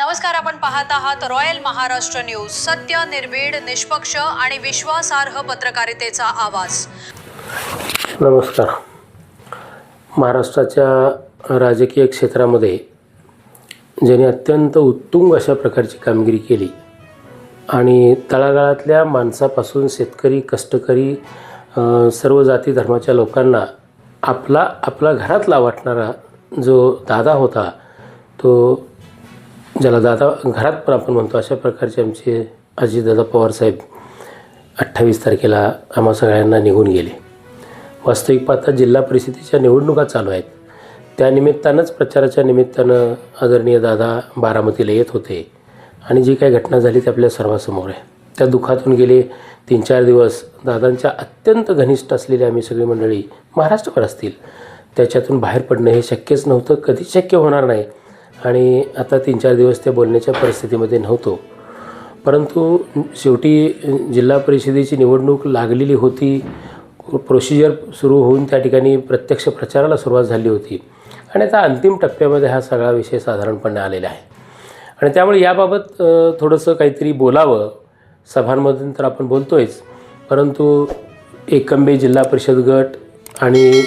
नमस्कार आपण पाहत आहात रॉयल महाराष्ट्र न्यूज. सत्य निर्भीड निष्पक्ष आणि विश्वासार्ह पत्रकारितेचा आवाज. नमस्कार. महाराष्ट्राच्या राजकीय क्षेत्रामध्ये ज्याने अत्यंत उत्तुंग अशा प्रकारची कामगिरी केली आणि तळागाळातल्या माणसापासून शेतकरी कष्टकरी सर्व जाती धर्माच्या लोकांना आपला आपला घरातला वाटणारा जो दादा होता तो ज्याला दादा घरात पण आपण म्हणतो अशा प्रकारचे आमचे अजितदादा पवारसाहेब अठ्ठावीस तारखेला आम्हा सगळ्यांना निघून गेले. वास्तविक पाहता जिल्हा परिषदेच्या निवडणुका चालू आहेत. त्यानिमित्तानंच प्रचाराच्या निमित्तानं आदरणीय दादा बारामतीला येत होते आणि जी काही घटना झाली ती आपल्या सर्वासमोर आहे. त्या दुःखातून गेले तीन चार दिवस. दादांच्या अत्यंत घनिष्ठ असलेली आम्ही सगळी मंडळी महाराष्ट्रभर असतील. त्याच्यातून बाहेर पडणं हे शक्यच नव्हतं कधीच शक्य होणार नाही. आणि आता तीन चार दिवस त्या बोलण्याच्या परिस्थितीमध्ये नव्हतो. परंतु शेवटी जिल्हा परिषदेची निवडणूक लागलेली होती. प्रोसिजर सुरू होऊन त्या ठिकाणी प्रत्यक्ष प्रचाराला सुरुवात झाली होती. आणि आता अंतिम टप्प्यामध्ये हा सगळा विषय साधारणपणे आलेला आहे. आणि त्यामुळे याबाबत थोडंसं काहीतरी बोलावं. सभांमधून तर आपण बोलतोयच. परंतु एकंबे जिल्हा परिषद गट आणि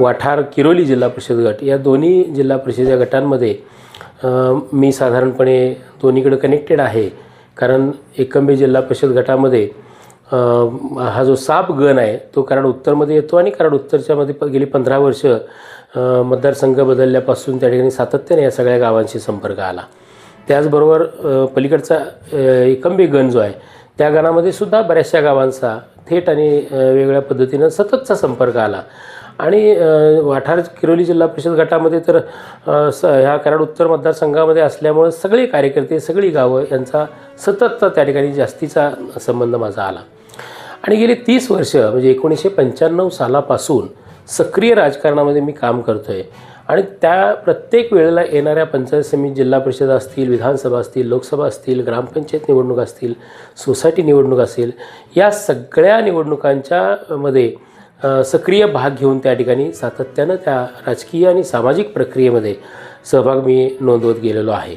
वाठार किरोली जिल्हा परिषद गट या दोन्ही जिल्हा परिषद या गटांमध्ये मी साधारणपणे दोन्हीकडे कनेक्टेड आहे. कारण एकंबे जिल्हा परिषद गटामध्ये हा जो साप गण आहे तो कराड उत्तरमध्ये येतो आणि कराड उत्तरच्यामध्ये प गेली पंधरा वर्ष मतदारसंघ बदलल्यापासून त्या ठिकाणी सातत्याने या सगळ्या गावांशी संपर्क आला. त्याचबरोबर पलीकडचा एकंबे गण जो आहे त्या गणामध्ये सुद्धा बऱ्याचशा गावांचा थेट आणि वेगळ्या पद्धतीनं सततचा संपर्क आला. आणि वाठार किरोली जिल्हा परिषद गटामध्ये तर स ह्या कराड उत्तर मतदारसंघामध्ये असल्यामुळं सगळे कार्यकर्ते सगळी गावं यांचा सतत त्या ठिकाणी जास्तीचा संबंध माझा आला. आणि गेली तीस वर्ष म्हणजे एकोणीसशे पंच्याण्णव सालापासून सक्रिय राजकारणामध्ये मी काम करतो आहे आणि त्या प्रत्येक वेळेला येणाऱ्या पंचायत समिती जिल्हा परिषद असतील विधानसभा असतील लोकसभा असतील ग्रामपंचायत निवडणूक असतील सोसायटी निवडणूक असेल या सगळ्या निवडणुकांच्या मध्ये सक्रिय भाग घेऊन त्या ठिकाणी सातत्यानं त्या राजकीय आणि सामाजिक प्रक्रियेमध्ये सहभाग मी नोंदवत गेलेलो आहे.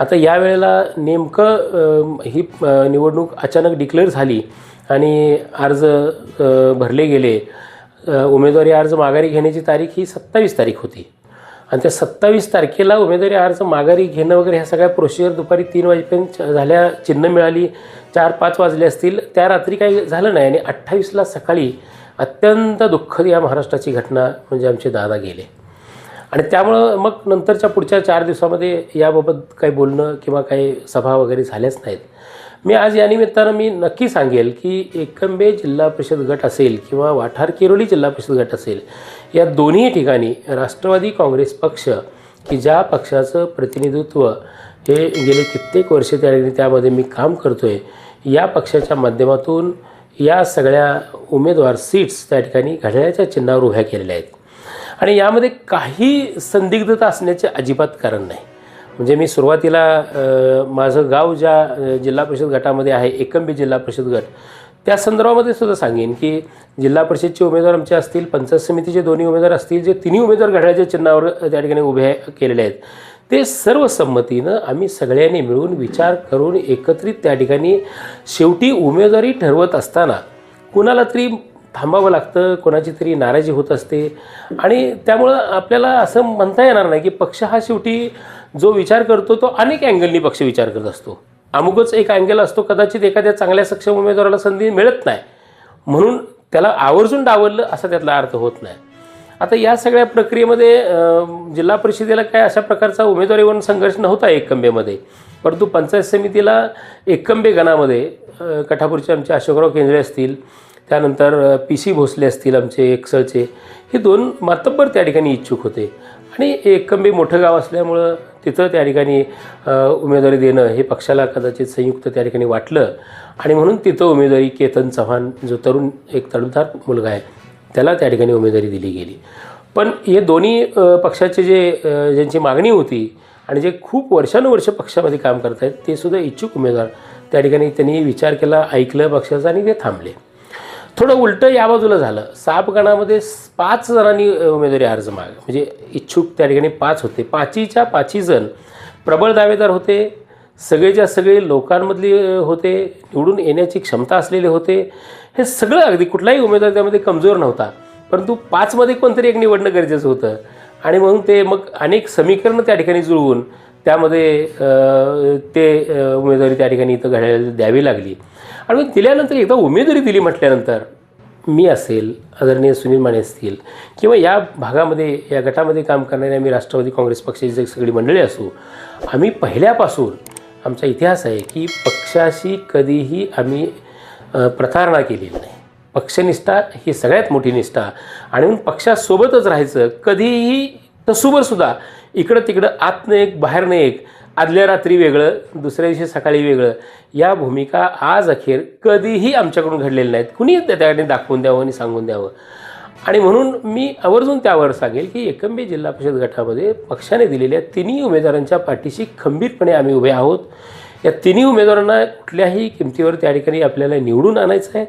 आता या वेळेला नेमकं ही निवडणूक अचानक डिक्लेअर झाली आणि अर्ज भरले गेले उमेदवारी अर्ज माघारी घेण्याची तारीख ही सत्तावीस तारीख होती. आणि त्या सत्तावीस तारखेला उमेदवारी अर्ज माघारी घेणं वगैरे ह्या सगळ्या प्रोसिजर दुपारी तीन वाजेपर्यंत झाल्या चिन्ह मिळाली चार पाच वाजले असतील त्या रात्री काही झालं नाही आणि अठ्ठावीसला सकाळी अत्यंत दुःखद या महाराष्ट्राची घटना म्हणजे आमचे दादा गेले. आणि त्यामुळं मग नंतरच्या पुढच्या चार दिवसामध्ये याबाबत काही बोलणं किंवा काही सभा वगैरे झाल्याच नाहीत. मी आज या निमित्तानं मी नक्की सांगेल की एकंबे जिल्हा परिषद गट असेल किंवा वाठार किरोली जिल्हा परिषद गट असेल या दोन्ही ठिकाणी राष्ट्रवादी काँग्रेस पक्ष की ज्या पक्षाचं प्रतिनिधित्व हे गेले कित्येक वर्षे त्या त्यामध्ये मी काम करतो आहे या पक्षाच्या माध्यमातून या सगळ्या उमेदवार सीट्स त्या ठिकाणी घड्याळ्याच्या चिन्हावर उभ्या केलेल्या आहेत. आणि यामध्ये काही संदिग्धता असण्याचे अजिबात कारण नाही. म्हणजे मी सुरुवातीला माझं गाव ज्या जिल्हा परिषद गटामध्ये आहे एकंबी जिल्हा परिषद गट त्या संदर्भामध्ये सुद्धा सांगेन की जिल्हा परिषदचे उमेदवार आमचे असतील पंचायत समितीचे दोन्ही उमेदवार असतील जे तिन्ही उमेदवार घड्याळ्याच्या चिन्हावर त्या ठिकाणी उभे केलेले आहेत. ते सर्व संमतीनं आम्ही सगळ्यांनी मिळून विचार करून एकत्रित त्या ठिकाणी शेवटी उमेदवारी ठरवत असताना कुणाला तरी थांबावं लागतं कोणाची तरी नाराजी होत असते. आणि त्यामुळं आपल्याला असं म्हणता येणार नाही की पक्ष हा शेवटी जो विचार करतो तो अनेक अँगलनी पक्ष विचार करत असतो. अमुकच एक अँगल असतो कदाचित एखाद्या चांगल्या सक्षम उमेदवाराला संधी मिळत नाही. म्हणून त्याला आवर्जून डावललं असा त्यातला अर्थ होत नाही. आता या सगळ्या प्रक्रियेमध्ये जिल्हा परिषदेला काय अशा प्रकारचा उमेदवारीवरून संघर्ष नव्हता एकंबेमध्ये. परंतु पंचायत समितीला एकंबे गणामध्ये कठापूरचे आमचे अशोकराव केंद्रे असतील त्यानंतर पी सी भोसले असतील आमचे एकसळचे हे दोन मातब्बर त्या ठिकाणी इच्छुक होते. आणि एकंबे मोठं गाव असल्यामुळं तिथं त्या ठिकाणी उमेदवारी देणं हे पक्षाला कदाचित संयुक्त त्या ठिकाणी वाटलं. आणि म्हणून तिथं उमेदवारी केतन चव्हाण जो तरुण एक तडफदार मुलगा आहे त्याला त्या ठिकाणी उमेदवारी दिली गेली. पण हे दोन्ही पक्षाचे जे ज्यांची मागणी होती आणि जे खूप वर्षानुवर्ष पक्षामध्ये काम करत आहेत ते सुद्धा इच्छुक उमेदवार. त्या ठिकाणी त्यांनी विचार केला ऐकलं पक्षाचा आणि ते थांबले. थोडं उलटं या बाजूला झालं. सापगणामध्ये पाच जणांनी उमेदवारी अर्ज माग म्हणजे इच्छुक त्या ठिकाणी पाच होते. पाचीच्या पाचही जण प्रबळ दावेदार होते. सगळेच्या सगळे लोकांमधले होते निवडून येण्याची क्षमता असलेले होते. हे सगळं अगदी कुठलाही उमेदवार त्यामध्ये कमजोर नव्हता. परंतु पाचमध्ये कोणतरी एक निवडणं गरजेचं होतं. आणि म्हणून ते मग अनेक समीकरणं त्या ठिकाणी जुळवून त्यामध्ये ते उमेदवारी त्या ठिकाणी इथं घडायला द्यावी लागली. आणि मग दिल्यानंतर एकदा उमेदवारी दिली म्हटल्यानंतर मी असेल आदरणीय सुनील माने असतील किंवा या भागामध्ये या गटामध्ये काम करणारे आम्ही राष्ट्रवादी काँग्रेस पक्षाची सगळी मंडळी असू आम्ही पहिल्यापासून आमचा इतिहास आहे की पक्षाशी कधीही आम्ही प्रतारणा केलेली नाही. पक्षनिष्ठा ही सगळ्यात मोठी निष्ठा. आणि म्हणून पक्षासोबतच राहायचं कधीही तसुबरसुद्धा इकडं तिकडं आतनं एक बाहेरनं एक आदल्या रात्री वेगळं दुसऱ्या दिवशी सकाळी वेगळं या भूमिका आज अखेर कधीही आमच्याकडून घडलेल्या नाहीत. कुणी त्या ठिकाणी दाखवून द्यावं आणि सांगून द्यावं? आणि म्हणून मी आवर्जून त्यावर सांगेल की एकंबे जिल्हा परिषद गटामध्ये पक्षाने दिलेल्या तिन्ही उमेदवारांच्या पाठीशी खंबीरपणे आम्ही उभे आहोत. या तिन्ही उमेदवारांना कुठल्याही किमतीवर त्या ठिकाणी आपल्याला निवडून आणायचं आहे.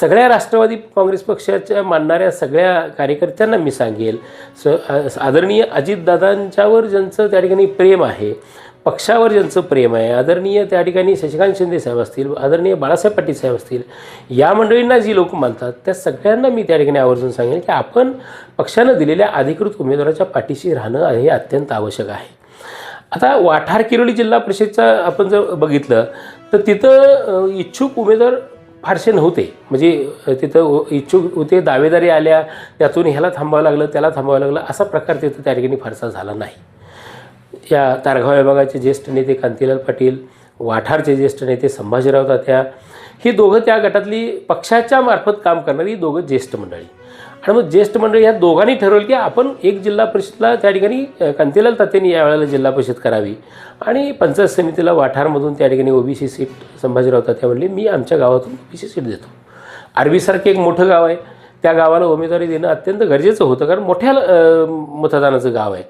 सगळ्या राष्ट्रवादी काँग्रेस पक्षाच्या मानणाऱ्या सगळ्या कार्यकर्त्यांना मी सांगेल. स आदरणीय अजितदादांच्यावर ज्यांचं त्या ठिकाणी प्रेम आहे पक्षावर ज्यांचं प्रेम आहे आदरणीय त्या ठिकाणी शशिकांत शिंदे साहेब असतील आदरणीय बाळासाहेब पाटील साहेब असतील या मंडळींना जी लोक मानतात त्या सगळ्यांना मी त्या ठिकाणी आवर्जून सांगेन की आपण पक्षानं दिलेल्या अधिकृत उमेदवाराच्या पाठीशी राहणं हे अत्यंत आवश्यक आहे. आता वाठार किरोली जिल्हा परिषदचा आपण जर बघितलं तर तिथं इच्छुक उमेदवार फारसे नव्हते. म्हणजे तिथं इच्छुक होते दावेदारी आल्या त्यातून ह्याला थांबावं लागलं त्याला थांबावं लागलं असा प्रकार तिथं त्या ठिकाणी फारसा झाला नाही. या तारगाव विभागाचे ज्येष्ठ नेते कांतीलाल पाटील वाठारचे ज्येष्ठ नेते संभाजीराव तात्या ही दोघं त्या गटातली पक्षाच्या मार्फत काम करणारी दोघं ज्येष्ठ मंडळी. आणि मग ज्येष्ठ मंडळी ह्या दोघांनी ठरवलं की आपण एक जिल्हा परिषदला त्या ठिकाणी कांतीलाल तात्यांनी यावेळेला जिल्हा परिषद करावी. आणि पंचायत समितीला वाठारमधून त्या ठिकाणी ओबीसी सीट संभाजीराव तात्या म्हणले मी आमच्या गावातून ओबीसी सीट देतो. आर्वीसारखे एक मोठं गाव आहे. त्या गावाला उमेदवारी देणं अत्यंत गरजेचं होतं कारण मोठ्या मतदानाचं गाव आहे.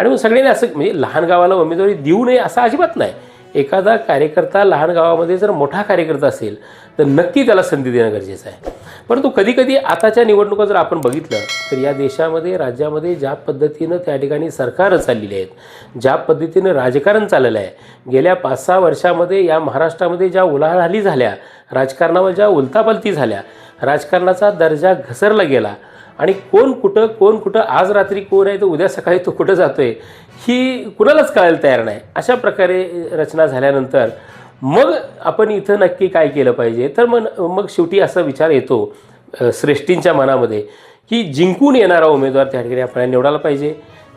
आणि मग सगळ्यांनी असं म्हणजे लहान गावाला उमेदवारी देऊ नये असं अजिबात नाही. एखादा कार्यकर्ता लहान गावामध्ये जर मोठा कार्यकर्ता असेल तर नक्की त्याला संधी देणं गरजेचं आहे. परंतु कधीकधी आताच्या निवडणुका जर आपण बघितलं तर या देशामध्ये राज्यामध्ये ज्या पद्धतीनं त्या ठिकाणी सरकारं चाललेली आहेत ज्या पद्धतीनं राजकारण चाललेलं आहे गेल्या पाच सहा वर्षामध्ये या महाराष्ट्रामध्ये ज्या उलाढाली झाल्या राजकारणावर ज्या उलतापालती झाल्या राजकारणाचा दर्जा घसरला गेला आणि कोण कुठं कोण कुठं आज रात्री कोण आहे तर उद्या सकाळी तो कुठं जातो आहे ही कुणालाच कळायला तयार नाही. अशा प्रकारे रचना झाल्यानंतर मग आपण इथं नक्की काय केलं पाहिजे? तर मग मग शेवटी असा विचार येतो श्रेष्ठींच्या मनामध्ये की जिंकून येणारा उमेदवार त्या ठिकाणी आपल्याला निवडायला पाहिजे.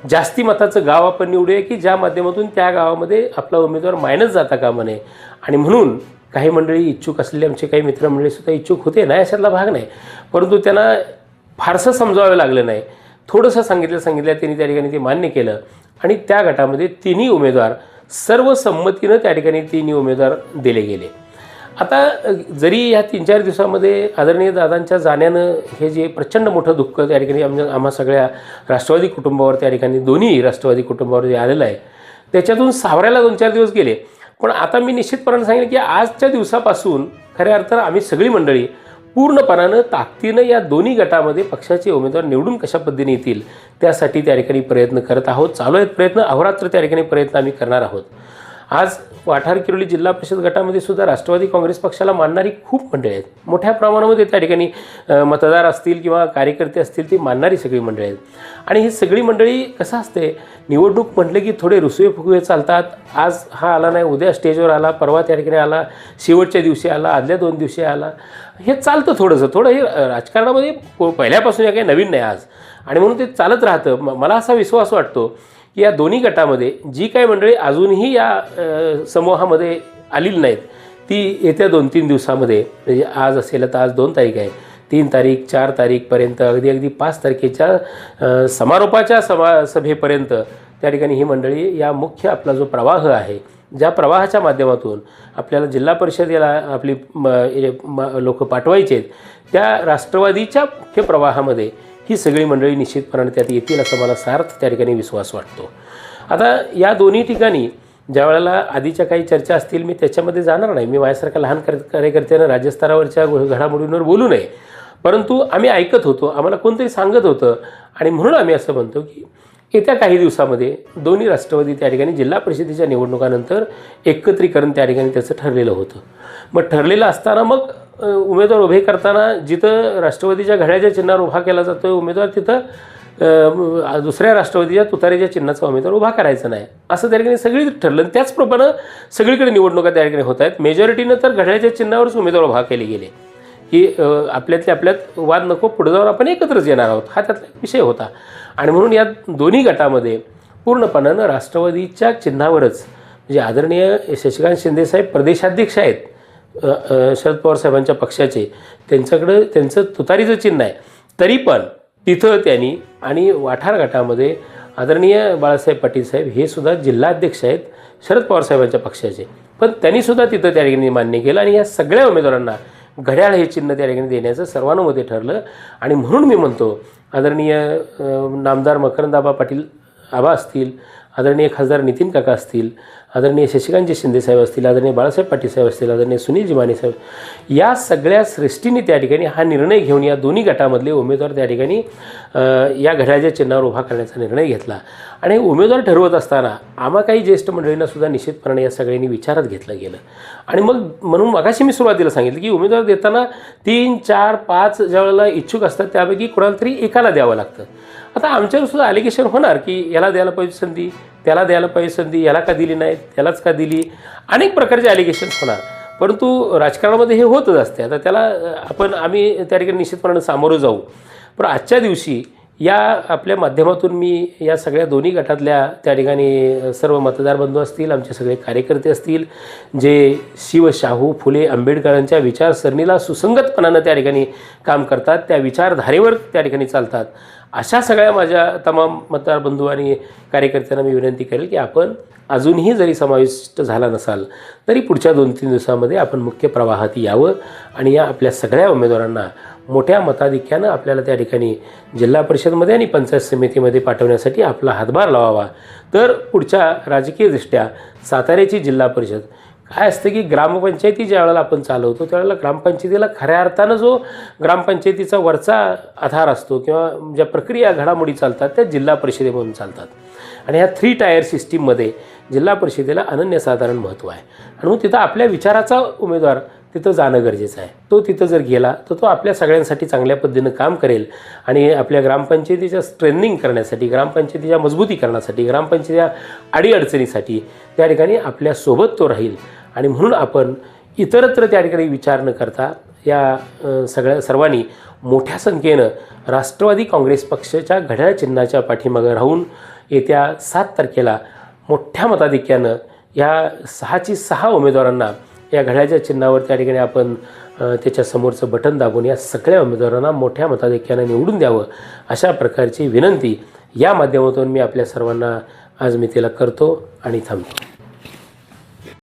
जास्ती मताचं गाव आपण निवडूया की ज्या माध्यमातून त्या गावामध्ये आपला उमेदवार मायनस जाता कामा नये. आणि म्हणून काही मंडळी इच्छुक असलेले आमचे काही मित्रमंडळीसुद्धा इच्छुक होते नाही अशातला भाग नाही. परंतु त्यांना फारसं समजावं लागलं नाही. थोडंसं सांगितलं सांगितलं त्यांनी त्या ठिकाणी ते मान्य केलं. आणि त्या गटामध्ये तिन्ही उमेदवार सर्व संमतीनं त्या ठिकाणी तिन्ही उमेदवार दिले गेले. आता जरी ह्या तीन चार दिवसामध्ये आदरणीय दादांच्या जाण्यानं हे जे प्रचंड मोठं दुःख त्या ठिकाणी आमच्या आम्हा सगळ्या राष्ट्रवादी कुटुंबावर त्या ठिकाणी दोन्ही राष्ट्रवादी कुटुंबावर जे आलेलं आहे त्याच्यातून सावरायला दोन चार दिवस गेले. पण आता मी निश्चितपणाने सांगेन की आजच्या दिवसापासून खऱ्या अर्थानं आम्ही सगळी मंडळी पूर्णपणानं ताकदीनं या दोन्ही गटामध्ये पक्षाचे उमेदवार निवडून कशा पद्धतीने येतील त्यासाठी त्या ठिकाणी प्रयत्न करत आहोत. चालू आहेत प्रयत्न अहोरात्र त्या ठिकाणी प्रयत्न आम्ही करणार आहोत. आज वाठार किरोली जिल्हा परिषद गटामध्ये सुद्धा राष्ट्रवादी काँग्रेस पक्षाला मानणारी खूप मंडळी आहेत. मोठ्या प्रमाणामध्ये त्या ठिकाणी मतदार असतील किंवा कार्यकर्ते असतील ती मानणारी सगळी मंडळी आहेत. आणि ही सगळी मंडळी कसं असते? निवडणूक म्हटलं की थोडे रुसवे फुगवे चालतात. आज हा आला नाही उद्या स्टेजवर आला परवा त्या ठिकाणी आला शेवटच्या दिवशी आला आदल्या दोन दिवशी आला. हे चालतं थोडंसं. थोडं हे राजकारणामध्ये प- पहिल्यापासून या काही नवीन नाही आज. आणि म्हणून ते चालत राहतं. मला असा विश्वास वाटतो या दोन्ही गटामध्ये जी काही मंडळी अजूनही या समूहामध्ये आलेली नाहीत ती येत्या दोन तीन दिवसामध्ये म्हणजे आज असेल तर आज दोन तारीख आहे तीन तारीख चार तारीखपर्यंत अगदी अगदी पाच तारखेच्या समारोपाच्या समा सभेपर्यंत त्या ठिकाणी ही मंडळी या मुख्य आपला जो प्रवाह आहे ज्या प्रवाहाच्या माध्यमातून आपल्याला जिल्हा परिषदेला आपली लोक पाठवायचे आहेत त्या राष्ट्रवादीच्या मुख्य प्रवाहामध्ये ही सगळी मंडळी निश्चितपणाने त्यात येतील असा मला सार्थ त्या ठिकाणी विश्वास वाटतो. आता या दोन्ही ठिकाणी ज्या वेळेला आधीच्या काही चर्चा असतील मी त्याच्यामध्ये जाणार नाही. मी माझ्यासारख्या लहान कर कार्यकर्त्यानं राज्यस्तरावरच्या घडामोडींवर बोलू नये. परंतु आम्ही ऐकत होतो आम्हाला कोणतरी सांगत होतं आणि म्हणून आम्ही असं म्हणतो की येत्या काही दिवसामध्ये दोन्ही राष्ट्रवादी त्या ठिकाणी जिल्हा परिषदेच्या निवडणुकानंतर एकत्रीकरण त्या ठिकाणी त्याचं ठरलेलं होतं. मग ठरलेलं असताना मग उमेदवार उभे करताना जिथं राष्ट्रवादीच्या घड्याच्या चिन्हावर उभा केला जातो उमेदवार तिथं दुसऱ्या राष्ट्रवादीच्या तुतारीच्या चिन्हाचा उमेदवार उभा करायचा नाही. असं त्या ठिकाणी सगळी ठरलं आणि त्याचप्रमाणे सगळीकडे निवडणुका त्या ठिकाणी होत आहेत. मेजॉरिटीनं तर घड्याच्या चिन्हावरच उमेदवार उभा केले गेले. की आपल्यातले आपल्यातल्या आपल्यात वाद नको पुढे जाऊन आपण एकत्रच येणार आहोत. हा त्यातला एक विषय होता. आणि म्हणून या दोन्ही गटामध्ये पूर्णपणानं राष्ट्रवादीच्या चिन्हावरच म्हणजे आदरणीय शशिकांत शिंदेसाहेब प्रदेशाध्यक्ष आहेत. शरद पवार साहेबांच्या पक्षाचे. त्यांच्याकडं त्यांचं तुतारीचं चिन्ह आहे. तरी पण तिथं त्यांनी आणि वाठार गटामध्ये आदरणीय बाळासाहेब पाटील साहेब हे सुद्धा जिल्हाध्यक्ष आहेत शरद पवार साहेबांच्या पक्षाचे. पण त्यांनीसुद्धा तिथं त्या ठिकाणी मान्य केलं आणि या सगळ्या उमेदवारांना घड्याळ हे चिन्ह त्या ठिकाणी देण्याचं सर्वानुमते ठरलं. आणि म्हणून मी म्हणतो आदरणीय नामदार मकरंदाबा पाटील आबा असतील आदरणीय खासदार नितीन काका असतील आदरणीय शशिकांतजी शिंदेसाहेब असतील आदरणीय बाळासाहेब पाटील साहेब असतील आदरणीय सुनील माने साहेब या सगळ्या सृष्टीने त्या ठिकाणी हा निर्णय घेऊन या दोन्ही गटामधले उमेदवार त्या ठिकाणी या घड्याच्या चिन्हावर उभा करण्याचा निर्णय घेतला. आणि उमेदवार ठरवत असताना आम्हा काही ज्येष्ठ मंडळींनासुद्धा निश्चितपणे या सगळ्यांनी विचारात घेतलं गेलं. आणि मग म्हणून मगाशी मी सुरुवातीला सांगितलं की उमेदवार देताना तीन चार पाच ज्या वेळेला इच्छुक असतात त्यापैकी कुणाला तरी एकाला द्यावं लागतं. आता आमच्यावर सुद्धा ॲलिगेशन होणार की याला द्यायला पाहिजे संधी त्याला द्यायला पाहिजे संधी याला का दिली नाही त्यालाच का दिली? अनेक प्रकारचे ॲलिगेशन्स होणार. परंतु राजकारणामध्ये हे होतच असते. आता त्याला आपण आम्ही त्या ठिकाणी निश्चितपणे सामोरं जाऊ. पण आजच्या दिवशी या आपल्या माध्यमातून मी या सगळ्या दोन्ही गटातल्या त्या ठिकाणी सर्व मतदार बंधू असतील आमचे सगळे कार्यकर्ते असतील जे शिव शाहू फुले आंबेडकरांच्या विचारसरणीला सुसंगतपणानं त्या ठिकाणी काम करतात त्या विचारधारेवर त्या ठिकाणी चालतात. अशा सगळ्या माझ्या तमाम मतदार बंधू आणि कार्यकर्त्यांना मी विनंती करेल की आपण अजूनही जरी समाविष्ट झाला नसाल तरी पुढच्या दोन तीन दिवसामध्ये आपण मुख्य प्रवाहात यावं आणि या आपल्या सगळ्या उमेदवारांना मोठ्या मताधिक्यानं आपल्याला त्या ठिकाणी जिल्हा परिषदमध्ये आणि पंचायत समितीमध्ये पाठवण्यासाठी आपला हातभार लावावा. तर पुढच्या राजकीयदृष्ट्या साताऱ्याची जिल्हा परिषद काय असतं की ग्रामपंचायती ज्या वेळेला आपण चालवतो त्यावेळेला ग्रामपंचायतीला खऱ्या अर्थानं जो ग्रामपंचायतीचा वरचा आधार असतो किंवा ज्या प्रक्रिया घडामोडी चालतात त्या जिल्हा परिषदेमधून चालतात. आणि ह्या थ्री टायर सिस्टीममध्ये जिल्हा परिषदेला अनन्यसाधारण महत्त्व आहे. आणि मग तिथं आपल्या विचाराचा उमेदवार तिथं जाणं गरजेचं आहे. तो तिथं जर गेला तर तो आपल्या सगळ्यांसाठी चांगल्या पद्धतीनं काम करेल आणि आपल्या ग्रामपंचायतीच्या स्ट्रेंथनिंग करण्यासाठी ग्रामपंचायतीच्या मजबूतीकरणासाठी ग्रामपंचायतीच्या अडीअडचणीसाठी त्या ठिकाणी आपल्यासोबत तो राहील. आणि म्हणून आपण इतरत्र त्या ठिकाणी विचार न करता या सगळ्या सर्वांनी मोठ्या संख्येनं राष्ट्रवादी काँग्रेस पक्षाच्या घड्याळ चिन्हाच्या पाठीमागं राहून येत्या सात तारखेला मोठ्या मताधिक्यानं या सहाची सहा उमेदवारांना या घड्याच्या चिन्हावर त्या ठिकाणी आपण त्याच्यासमोरचं बटन दाबून या सगळ्या उमेदवारांना मोठ्या मताधिक्यानं निवडून द्यावं अशा प्रकारची विनंती या माध्यमातून मी आपल्या सर्वांना आज मी तिला करतो आणि थांबतो.